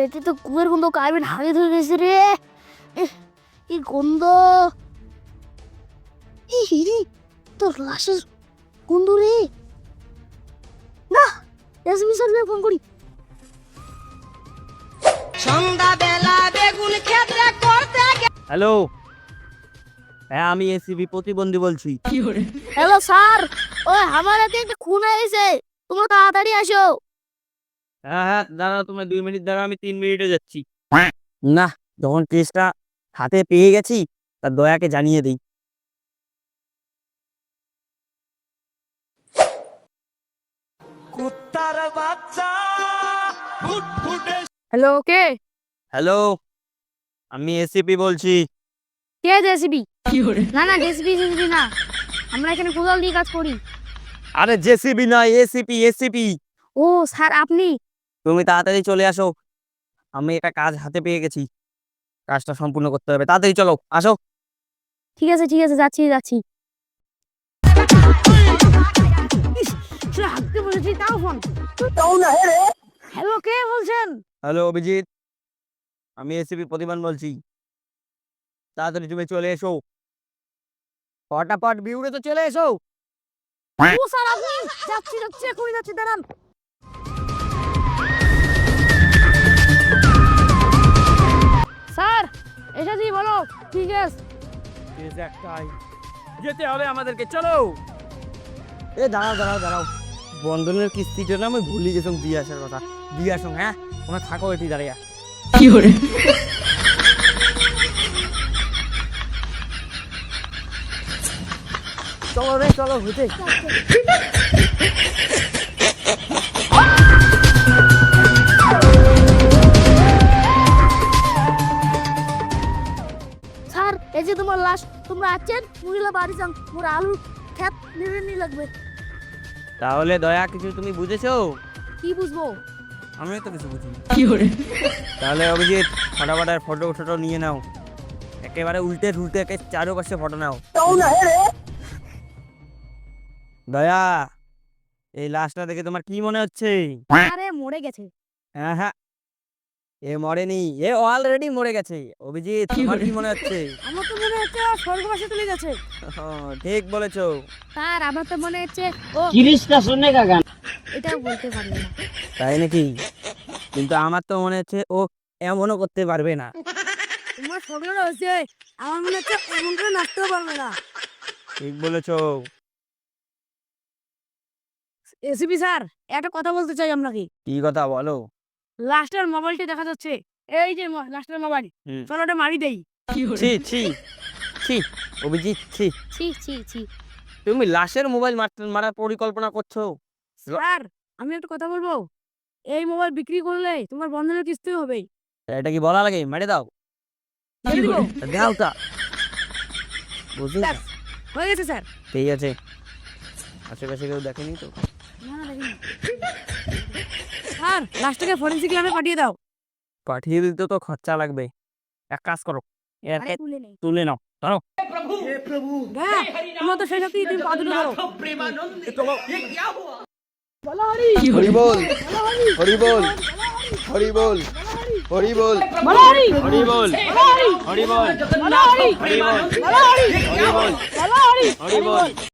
এতে তো কুয়ের গন্ধ কারবেন হাগে ধরে গেছে রে। কি গন্ধ? তোর লাশের গন্ধ রে। না এসবি স্যার ফোন করি। সন্ধ্যাবেলা বেগুন খেতে করতে হ্যাঁ আমি এসিবি প্রতিবন্ধী বলছি। Hello sir! ওই আমার হাতে একটা খুন হয়েছে। তোমরা তাড়াতাড়ি আসো। হ্যাঁ হ্যাঁ দাঁড়াও তুমি দুই মিনিট দাঁড়াও আমি তিন মিনিটে যাচ্ছি। না যখন কেসটা হাতে পেয়ে গেছি তা দয়াকে জানিয়ে দিই। হ্যালো কে? হ্যালো আমি এসিপি বলছি। কে জেসিবি না না জেসিবি জেসিবি না। আমরা এখানে কোদাল দিয়ে কাজ করি। আরে জেসিবি না এসিপি এসিপি। ও স্যার আপনি? তুমি তাড়াতাড়ি চলে আসো। আমি একটা কাজ হাতে পেয়ে গেছি। কাজটা সম্পূর্ণ করতে হবে। তাড়াতাড়ি চলো আসো। ঠিক আছে ঠিক আছে যাচ্ছি যাচ্ছি। হাঁটতে বলেছি তাও ফোন। হ্যালো কে বলছেন? হ্যালো অভিজিৎ। আমি এসিপি প্রতিমান বলছি। তাড়াতাড়ি তুমি চলে এসো। ফটাফট বিউড়ে তো চলে এসো। ও স্যার আপনি যাচ্ছি যাচ্ছি এখনই যাচ্ছি দাঁড়ান। স্যার এসেছি বলো ঠিক আছে একটাই যেতে হবে আমাদেরকে চলো। এ দাঁড়াও দাঁড়াও দাঁড়াও। বন্ধনের কিস্তিটা না আমি ভুলে গেছিলাম দিয়ে আসার কথা। দিয়ে আসো হ্যাঁ? তোমরা থাকো এটি দাঁড়িয়ে। চলো রে চলো হইতে স্যার এই যে তোমার লাশ তোমরা আছেন? মহিলা বাড়ি যান মোর আলু খেত নিয়ে নি লাগবে। তাহলে দয়া কিছু তুমি বুঝেছ? কি বুঝব? আমি তো কিছু বুঝিনি। তাহলে অভিজিৎ ফটাফট ফটো ফটো নিয়ে নাও। একেবারে উল্টে উল্টে একে চারোপাশে ফটো নাও। দয়া এই লাশটা দেখে তোমার কি মনে হচ্ছে? আরে মরে গেছে। হ্যাঁ হ্যাঁ। এ মরেনি এ অলরেডি মরে গেছে। অভিজিৎ তোমার কি মনে হচ্ছে? আমার তো মনে হচ্ছে ও স্বর্গবাসে চলে গেছে। ঠিক বলেছ। স্যার আমার তো মনে হচ্ছে ও শুনে গান এটাও বলতে পারবে না। তাই নাকি? কিন্তু আমার তো মনে হচ্ছে ও এমনও করতে পারবে না। তোমার হচ্ছে আমার মনে হচ্ছে এমন করে নাচতেও পারবে না। ঠিক বলেছ। এসিপি স্যার একটা কথা বলতে চাই আপনাকে। কি কথা বলো? লাস্টের মোবাইলটি দেখা যাচ্ছে। এই যে লাস্টের মোবাইল। চলো ওটা মারি দেই। ছি ছি ছি অভিজিৎ ছি। ছি ছি ছি। তুমি লাশের মোবাইল মারার পরিকল্পনা করছ? স্যার আমি একটা কথা বলব? এই মোবাইল বিক্রি করলে তোমার বন্ধনের কিস্তি হবে। এটা কি বলা লাগে? মেরে দাও। দাও তা। বুঝলি? হয়ে গেছে স্যার। ঠিক আছে। আশেপাশে কেউ দেখেনি তো? স্যার লাস্টটাকে ফরেন্সিক ল্যাবে পাঠিয়ে দাও পাঠিয়ে দিতে তো খরচা লাগবে এক কাজ করো তুলে নাও ধরো হ্যাঁ তোমার তো সেই শক্তি তুমি পা তুলে ধরো হরি বল হরি বল হরি বল হরি বল বলো হরি হরি বল হরি বল হরি হরি বল হরি হরি বল হরি হরি বল